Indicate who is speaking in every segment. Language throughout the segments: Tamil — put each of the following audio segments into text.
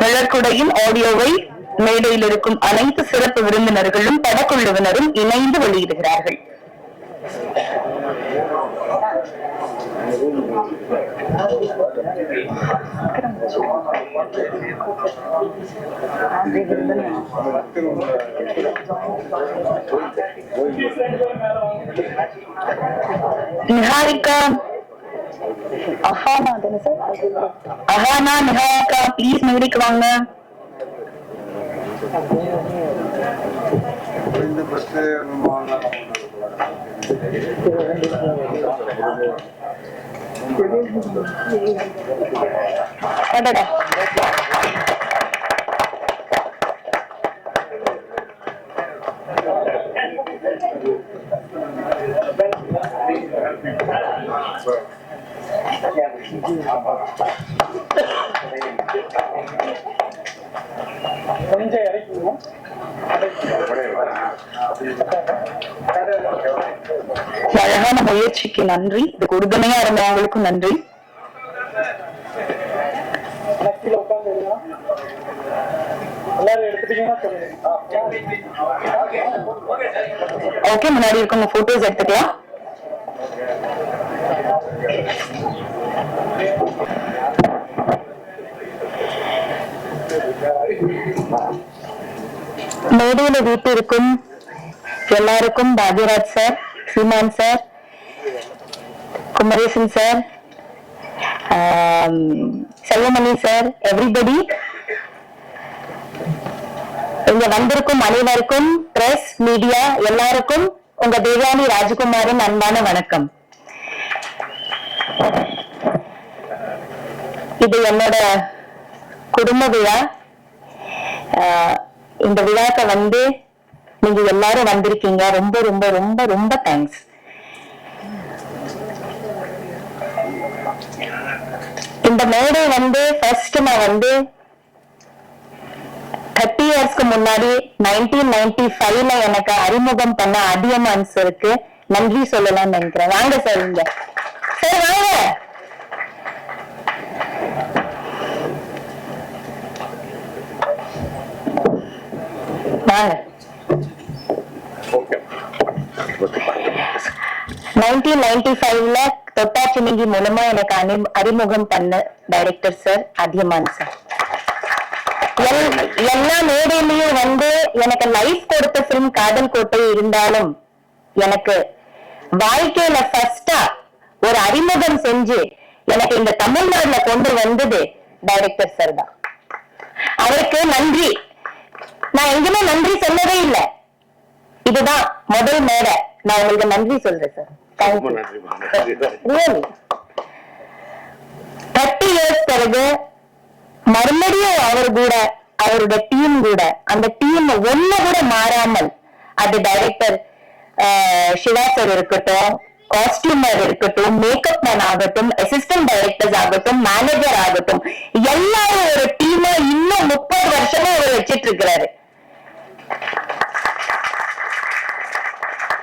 Speaker 1: நிழற்குடையின் ஆடியோவை மேடையில் இருக்கும் அனைத்து சிறப்பு விருந்தினர்களும் படக்குழுவினரும் இணைந்து வெளியிடுகிறார்கள். நிஹாரிகா அஹானா தானே சார் அஹானா நிஹாரிகா ப்ளீஸ் மேடைக்கு வாங்க
Speaker 2: இந்த ஃபர்ஸ்ட்
Speaker 1: அடடா.
Speaker 3: கொஞ்சம்
Speaker 1: அழகான முயற்சிக்கு நன்றி. இது உறுதுணையா இருந்தவங்களுக்கும் நன்றி.
Speaker 3: கீழே உட்காந்து எல்லாரும் எடுத்துட்டீங்கன்னா சொல்லுங்க
Speaker 1: ஓகே முன்னாடி இருக்கவங்க போட்டோஸ் எடுத்துக்கலாம். மேடையில வீட்டிற்கும் எல்லாருக்கும் Bhagyaraj sir Seeman sir Kumaresan sir Selvamani sir everybody இங்க வந்திருக்கும் அனைவருக்கும் பிரஸ் மீடியா எல்லாருக்கும் உங்க தேவானி ராஜகுமாரின் அன்பான வணக்கம். இது என்னோட குடும்ப விழா. இந்த விழாக்க வந்து நீங்க எல்லாரும் வந்திருக்கீங்க. ரொம்ப ரொம்ப ரொம்ப ரொம்ப தேங்க்ஸ் இந்த மேடை வந்து ஃபர்ஸ்ட் நான் வந்து தேர்ட்டி இயர்ஸ்க்கு முன்னாடி நைன்டீன் நைன்டி ஃபைவ்ல எனக்கு அறிமுகம் பண்ண அதியமான் சாருக்கு நன்றி சொல்லலாம்னு நினைக்கிறேன். வாங்க சார் இங்க. சார் வாங்க. வாங்க நைன்டீன் நைன்டி ஃபைவ்ல தொட்டாச்சினிங்கி மூலமா எனக்கு அறிமுகம் பண்ண டைரக்டர் சார் அதியமான் சார் எல்- எல்லா மேடையிலயும் வந்து எனக்கு லைஃப் கொடுத்த ஃபிலிம் காதல் கோட்டை இருந்தாலும் எனக்கு வாழ்க்கையில ஃபர்ஸ்டா ஒரு அறிமுகம் செஞ்சு எனக்கு இந்த தமிழ்நாடுல கொண்டு வந்தது டைரக்டர் சார் தான். அவருக்கு நன்றி. நான் எங்குமே நன்றி சொல்லவே இல்லை. இதுதான் முதல் மேடை நான் உங்களுக்கு நன்றி சொல்றேன் சார் தேர்ட்டி இயர்ஸ் பிறகு மறுபடியும் அவர் கூட அவரோட டீம் கூட அந்த டீம் ஒண்ணு கூட மாறாமல் அது டைரக்டர் சிவா சார் இருக்கட்டும் காஸ்டியூமர் இருக்கட்டும் மேக்கப் மேன் ஆகட்டும் அசிஸ்டன்ட் டைரக்டர்ஸ் ஆகட்டும் மேனேஜர் ஆகட்டும் எல்லாரும் ஒரு டீமா இன்னும் முப்பது வருஷமா அவர் வச்சிட்டு இருக்கிறாரு.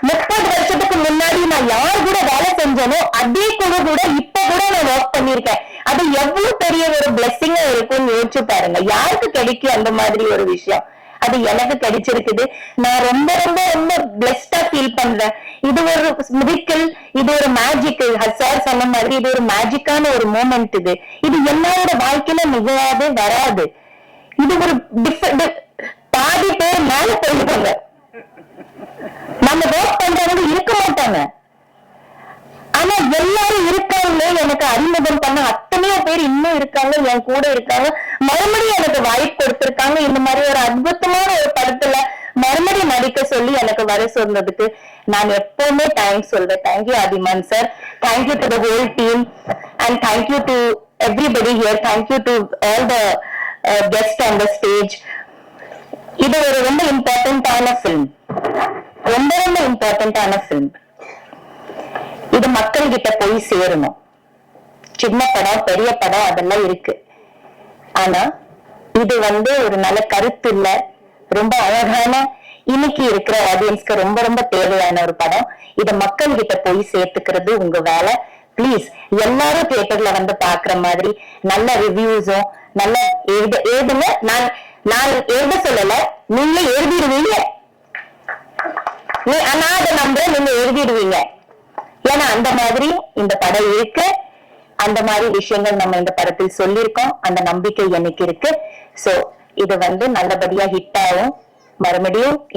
Speaker 1: முப்பது வருஷத்துக்கு முன்னாடி நான் யார் கூட வேலை செஞ்சேனோ அதே குழு கூட இப்ப கூட நான் ஒர்க் பண்ணிருக்கேன் அது எவ்வளவு பெரிய ஒரு பிளெஸ்ஸிங்கா இருக்கும்னு யோசிச்சு பாருங்க. யாருக்கு கிடைக்கும் அந்த மாதிரி ஒரு விஷயம்? அது எனக்கு கிடைச்சிருக்குது. நான் ரொம்ப ரொம்ப ரொம்ப பிளெஸ்டா ஃபீல் பண்றேன். இது ஒரு மிரிக்கல் இது ஒரு மேஜிக் சார் சொன்ன மாதிரி இது ஒரு மேஜிக்கான ஒரு மூமெண்ட் இது. இது எல்லாரோட வாழ்க்கையில நிகழாது வராது. இது ஒரு டிஃபரெண்ட் பாதி பேர் மேல போயிடுவாங்க. நம்ம வோட் பண்றவங்க இருக்க மாட்டாங்க. ஆனா எல்லாரும் இருக்காங்க. எனக்கு அறிமுகம் பண்ண அத்தனையோ பேர் இன்னும் இருக்காங்க என் கூட இருக்காங்க. மறுபடியும் எனக்கு வாய்ப்பு கொடுத்திருக்காங்க. இந்த மாதிரி ஒரு அற்புதமான ஒரு படத்துல மறுபடியும் நடிக்க சொல்லி எனக்கு வர சொன்னதுக்கு நான் எப்பவுமே தேங்க்ஸ் சொல்றேன். Thank you Adhiyaman sir thank you to the whole team and thank you to everybody here thank you to all the guest on the stage இது ஒரு ரொம்ப இம்பார்ட்டன்டான ஃபிலிம் ரொம்ப ரொம்ப இம்பார்ட்டன்டான ஃபிலிம் இது மக்கள் கிட்ட போய் சேரணும். சின்ன படம் பெரிய படம் அதெல்லாம் இருக்கு. ஆனா இது வந்து ஒரு நல்ல கருத்து இல்ல. ரொம்ப அழகான இன்னைக்கு இருக்கிற ஆடியன்ஸ்க்கு ரொம்ப ரொம்ப தேவையான ஒரு படம். இத மக்கள் கிட்ட போய் சேர்த்துக்கிறது உங்க வேலை. ப்ளீஸ் எல்லாரும் தியேட்டர்ல வந்து பாக்குற மாதிரி நல்ல ரிவ்யூஸும் நல்ல எழுத நான் நான் எழுத சொல்லல. நீங்க எழுதிடுவீங்க. நீ- அநாத அதை நீங்க எழுதிடுவீங்க. ஏன்னா அந்த மாதிரி இந்த படம் இருக்கு. அந்த மாதிரி விஷயங்கள் நம்ம இந்த படத்தில் சொல்லியிருக்கோம். அந்த நம்பிக்கை எனக்கு இருக்கு. சோ இது வந்து நல்லபடியா ஹிட் ஆகும். மறுபடியும்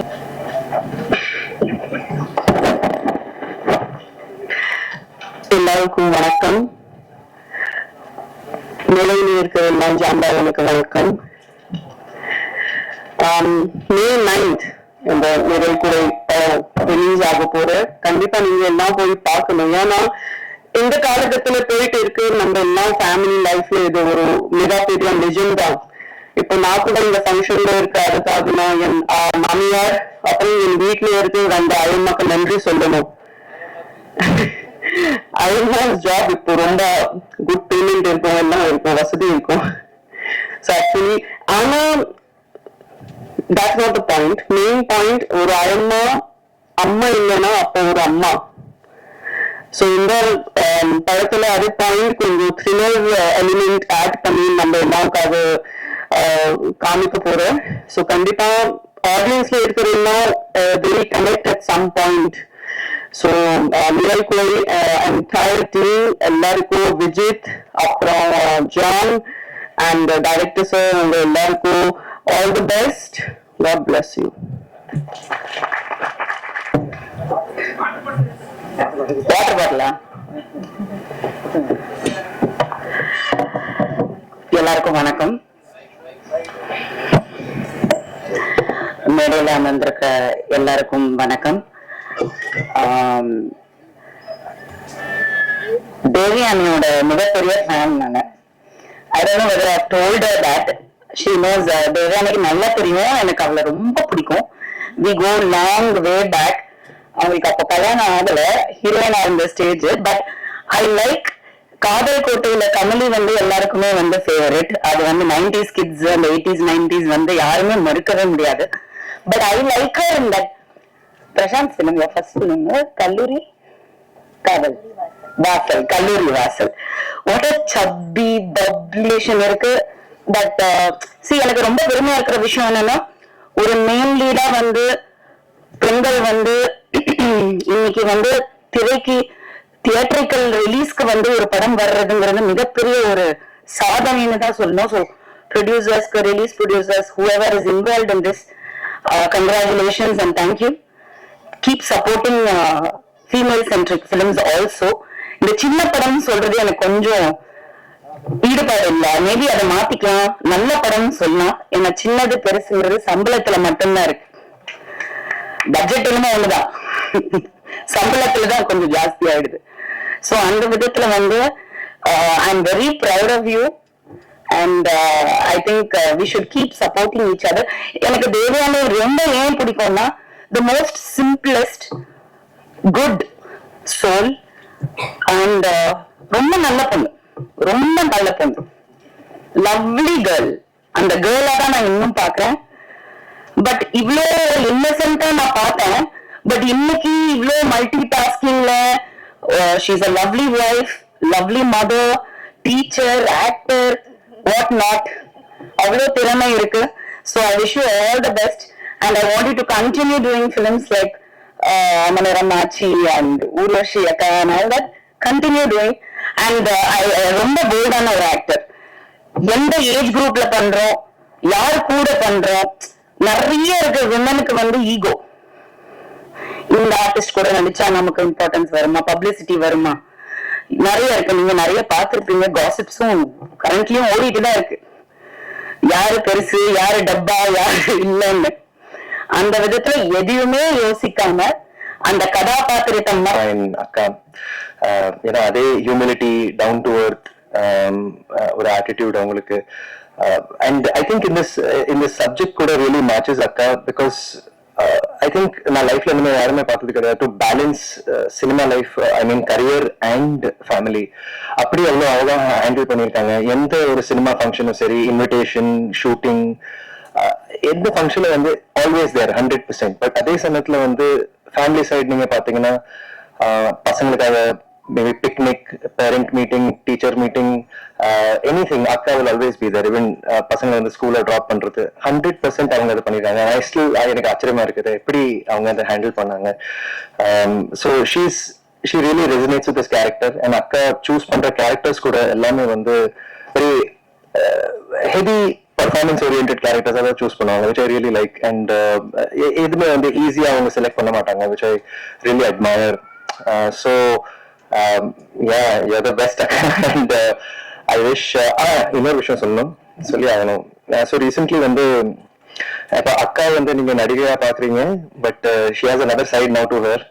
Speaker 2: எல்லாருக்கும் வணக்கம். நிலையில் இருக்கிற எல்லாம் ஜாம்பாரனுக்கு வணக்கம். மே நைன்த் இந்த நிழல் குறை ரிலீஸ் ஆக போற கண்டிப்பா நீங்க எல்லாம் போய் பார்க்கணும். ஏன்னா இந்த காலகட்டத்துல போயிட்டு இருக்கு நம்ம எல்லாம் ஃபேமிலி லைஃப்ல இது ஒரு மிகப்பெரிய நிஜம் தான். இப்போ நான் கூட இந்த ஃபங்க்ஷன்ல இருக்க அதுக்காக நான் என் uh, மாமியார் அப்புறம் என் வீட்டுல இருக்க ரெண்டு அயல்மக்கள் நன்றி சொல்லணும். அயன்மாஸ் ஜாப் இப்போ ரொம்ப குட் பேமெண்ட் இருக்கும் எல்லாம் இருக்கும் வசதி இருக்கும். ஸோ ஆக்சுவலி ஆனா that's not the point main point ஒரு அம்மா அம்மா இல்லைன்னா அப்போ ஒரு அம்மா. ஸோ இந்த um, படத்துல அது பாயிண்ட் கொஞ்சம் த்ரில்லர் எலிமெண்ட் ஆட் பண்ணி நம்ம எல்லாருக்காக uh, காமிக்க போறோம். ஸோ கண்டிப்பா ஆடியன்ஸ்ல இருக்கிறவங்க they connect at some point so நிழல் குலை என்டையர் டீம் எல்லாருக்கும் விஜித் அப்புறம் ஜான் அண்ட் டைரக்டர் சார் உங்க எல்லாருக்கும் all the best God bless you water பாட்டிலா எல்லாருக்கும் வணக்கம். மேடையில் அமர்ந்திருக்க எல்லாருக்கும் வணக்கம். ஆம், தேவியானியோட மிகப்பெரிய ஃபேன் நான். I don't know whether I told that she knows தேவியானிக்கு நல்லா தெரியும் எனக்கு அவளை ரொம்ப பிடிக்கும். We go long way back அவங்களுக்கு அப்ப கல்யாணம் ஆகல. ஹீரோயினா இருந்த ஸ்டேஜ் பட் ஐ லைக் காதல் கோட்டையில கமலி வந்து எல்லாருக்குமே வந்து ஃபேவரட் அது வந்து நைன்டிஸ் கிட்ஸ் அந்த எயிட்டிஸ் நைன்டிஸ் வந்து யாருமே மறுக்கவே முடியாது. But I like her in that Prashanth சொல்லுங்க ஃபர்ஸ்ட் சொல்லுங்க. கல்லூரி காதல். வாசல் கல்லூரி வாசல். What a சப்பி பப்ளிஷன் இருக்கு. பட் சி uh, எனக்கு ரொம்ப பெருமையா இருக்கிற விஷயம் என்னன்னா ஒரு மெயின் லீடா வந்து பெண்கள் வந்து இன்னைக்கு வந்து திரைக்கு தியேட்டரிக்கல் ரிலீஸ்க்கு வந்து ஒரு படம் வர்றதுங்கிறது மிகப்பெரிய ஒரு சாதனைன்னு தான் சொல்லணும். So ப்ரொடியூசர்ஸ்க்கு release producers whoever is involve in this congratulations and thank you keep supporting female centric films also இந்த சின்ன படம்னு சொல்றது எனக்கு கொஞ்சம் ஈடுபாடு இல்ல. மேபி அதை மாத்திக்கலாம். நல்ல படம்னு சொல்லலாம் ஏன்னா சின்னது பெருசுங்கிறது சம்பளத்துல மட்டும்தான் இருக்கு. பட்ஜெட் என்னமோ ஒண்ணுதான். சம்பளத்துல தான் கொஞ்சம் ஜாஸ்தி ஆயிடுது. சோ அந்த விதத்துல வந்து I am very proud of you and I think we should keep supporting each other எனக்கு தேவையான ரொம்ப ஏன் பிடிக்கும்னா the most simplest good soul and ரொம்ப நல்ல பொண்ணு. ரொம்ப நல்ல பொண்ணு லவ்லி கேர்ள் அந்த கேர்ளா தான் நான் இன்னும் பாக்குறேன் பட் இவ்ளோ இன்னசென்ட்டா நான் பார்த்தேன். பட் இன்னைக்கு இவ்ளோ multi டாஸ்கிங்ல she's a lovely wife lovely mother teacher actor what not அவ்வளோ திறமை இருக்கு. So I wish you all the best and I want to continue doing films like Manorama Aachi and Urvashi akka and all that continue doing and uh, ரொம்ப போல்டான ஒரு ஆக்டர் எந்த ஏஜ் குரூப்ல பண்றோம்? யார் கூட பண்றோம்? நிறைய இருக்கு விமனுக்கு வந்து ஈகோ இந்த ஆர்டிஸ்ட் கூட நடிச்சா நமக்கு இம்பார்ட்டன்ஸ் வருமா? பப்ளிசிட்டி வருமா? நிறைய இருக்கு. நீங்க நிறைய பாத்துருப்பீங்க காசிப்ஸும் கரண்ட்லயும் ஓடிட்டு தான் இருக்கு. யாரு பெருசு? யாரு டப்பா? யாரு இல்லைன்னு. அந்த விதத்துல எதையுமே யோசிக்காம அந்த கதாபாத்திரத்தை ம-
Speaker 4: அக்கா. ஏன்னா அதே ஹியூமிலிட்டி டவுன் டு அர்த் ஒரு ஆட்டிடியூட் அவங்களுக்கு. And I think in this இந்த சப்ஜெக்ட் கூட really matches akka because I think நான் லைஃப்ல இனிமே யாருமே பார்த்தது கிடையாது. To balance cinema life I mean career and family அப்படி அவ்வளோ அழகா ஹேண்டில் பண்ணியிருக்காங்க. எந்த ஒரு சினிமா ஃபங்க்ஷனும் சரி இன்விடேஷன் ஷூட்டிங் எந்த ஃபங்க்ஷன்ல வந்து always there hundred percent but அதே சமயத்தில் வந்து ஃபேமிலி சைடு நீங்க பாத்தீங்கன்னா பசங்களுக்காக maybe picnic parent meeting teacher meeting anything akka will always be there Even பசங்களை வந்து ஸ்கூல்ல ட்ராப் பண்றது. ஹண்ட்ரட் பர்சன்ட் அவங்க அதை பண்ணிருக்காங்க ஐ ஸ்டில் எனக்கு ஆச்சரியமா இருக்குது. எப்படி அவங்க அதை ஹேண்டில் பண்ணாங்க? So she's she really resonates with this character and akka choose பண்ற கேரக்டர்ஸ் கூட எல்லாமே வந்து very heavy performance orient characters தான் சூஸ் பண்ணுவாங்க which I really like and எதுவுமே வந்து ஈஸியாக அவங்க செலக்ட் பண்ண மாட்டாங்க which I really admire so a you the best and I wish ah இன்னொரு விஷயம் சொல்லணும். சொல்லி ஆகணும். Uh, ஸோ ரீசென்ட்லி வந்து இப்போ அக்கா வந்து நீங்க நடிகையா பாக்குறீங்க but she has another side now to her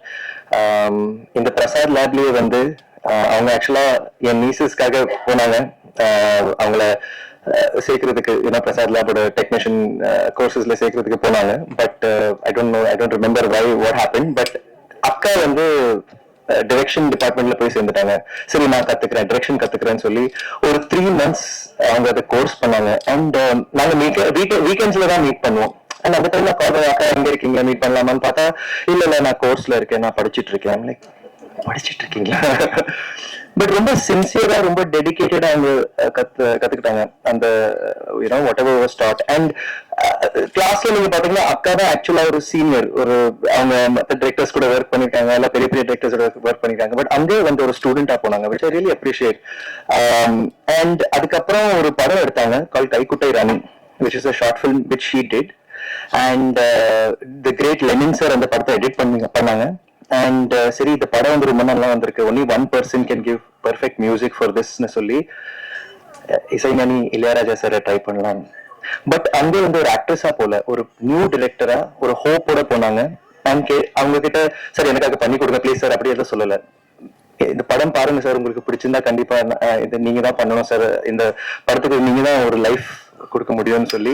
Speaker 4: இந்த பிரசாத் லேப்லயே வந்து uh, அவங்க ஆக்சுவலா என் நீசஸ்க்காக போனாங்க. Uh, அவங்கள சேர்க்கறதுக்கு ஏன்னா பிரசாத் லேபோட டெக்னீஷியன் கோர்சஸ்ல சேர்க்கறதுக்கு போனாங்க. But I don't know I don't remember why what happen but akka வந்து டிரெக்ஷன் டிபார்ட்மெண்ட்ல போய் சேர்ந்துட்டாங்க. சரி நான் கத்துக்கிறேன் டிரெக்ஷன் கத்துக்கிறேன்னு சொல்லி ஒரு த்ரீ மந்த்ஸ் அவங்க அதை கோர்ஸ் பண்ணாங்க. அண்ட் நாங்க மீட் வீக்கெண்ட்ஸ்ல தான் மீட் பண்ணுவோம். அண்ட் அந்த டைம்ல அக்கா எங்க இருக்கீங்க? மீட் பண்ணலாமான்னு பார்த்தா இல்ல இல்ல நான் கோர்ஸ்ல இருக்கேன் நான் படிச்சிட்டு இருக்கேன். லைக் படிச்சிட்டு இருக்கீங்களா பட் ரொம்ப சின்சியரா ரொம்ப டெடிகேட்டடா அவங்க கத்து கத்துக்கிட்டாங்க. அந்த you know whatever was and கிளாஸ்ல நீங்க பாத்தீங்கன்னா அக்கா தான் ஆக்சுவலா ஒரு சீனியர் ஒரு அவங்க மற்ற டிரெக்டர்ஸ் கூட ஒர்க் பண்ணிருக்காங்க இல்ல பெரிய பெரிய டிரெக்டர்ஸோட ஒர்க் பண்ணிருக்காங்க. பட் அங்கே வந்து ஒரு ஸ்டூடெண்டா போனாங்க which I really appreciate and அதுக்கப்புறம் ஒரு படம் எடுத்தாங்க கால் கைக்குட்டை ராணி which is a short film which she did and the great Lenin sir அந்த படத்தை எடிட் பண்ணி பண்ணாங்க. அண்ட் uh, சரி இந்த படம் வந்து ரொம்ப நல்லா வந்திருக்கு. Only one person can give perfect music for திஸ்னு சொல்லி இசைமணி இசைஞானி இளையராஜா சாரை ட்ரை பண்ணலாம். பட் அங்கே வந்து ஒரு ஆக்ட்ரஸா போல ஒரு நியூ டிரெக்டரா ஒரு ஹோப்போட போனாங்க. அண்ட் கே அவங்க கிட்ட சார் எனக்காக பண்ணி கொடுங்க ப்ளீஸ் சார் அப்படி எதுவும் சொல்லல. இந்த படம் பாருங்க சார் உங்களுக்கு பிடிச்சிருந்தா கண்டிப்பா இது நீங்க தான் பண்ணணும் சார். இந்த படத்துக்கு நீங்க தான் ஒரு லைஃப் கொடுக்க முடியும்னு சொல்லி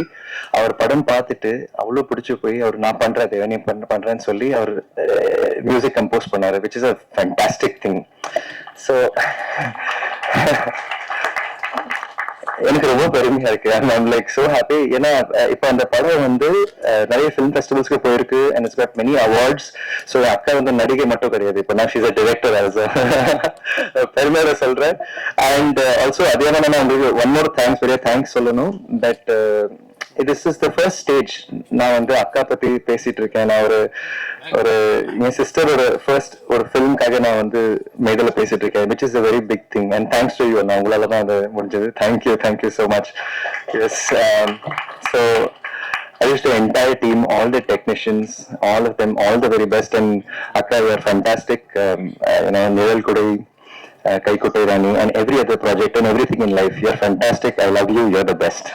Speaker 4: அவர் படம் பார்த்துட்டு அவ்வளவு பிடிச்சு போய் அவர் நான் பண்றேன் தேவ பண்ண பண்றேன்னு சொல்லி அவர் மியூசிக் கம்போஸ் பண்ணாரு which is a fantastic thing so எனக்கு ரொம்ப பெருமையா இருக்கு. ஐம் லைக் சோ ஹாப்பி ஏன்னா இப்போ அந்த படம் வந்து நிறைய ஃபிலிம் ஃபெஸ்டிவல்ஸ்க்கு போயிருக்கு and it's got many awards so அக்கா வந்து நடிகை மட்டும் கிடையாது. இப்போ நான் ஷீஸ் அ டிரெக்டர் ஆல்சோ பெருமையோட சொல்றேன். அண்ட் ஆல்சோ அதே மாதிரி நான் உங்களுக்கு ஒன் மோர் தேங்க்ஸ் பெரிய தேங்க்ஸ் சொல்லணும். But this is the first stage நான் வந்து அக்கா பத்தி பேசிட்டு இருக்கேன் நான் ஒரு ஒரு என் சிஸ்டரோட ஃபர்ஸ்ட் ஒரு ஃபிலிம்காக நான் வந்து மேடல பேசிட்டு இருக்கேன் which is a very big thing and thanks to you நான் உங்களால தான் அது முடிஞ்சது thank you thank you so much yes so I wish the entire team, all the technicians, all of them, all the very best. And Akka, you are fantastic. Um, uh, you know, Niral Kudai, uh, Kai Kutai Rani, and every other project and everything in life. You are fantastic. I love you. You're the best.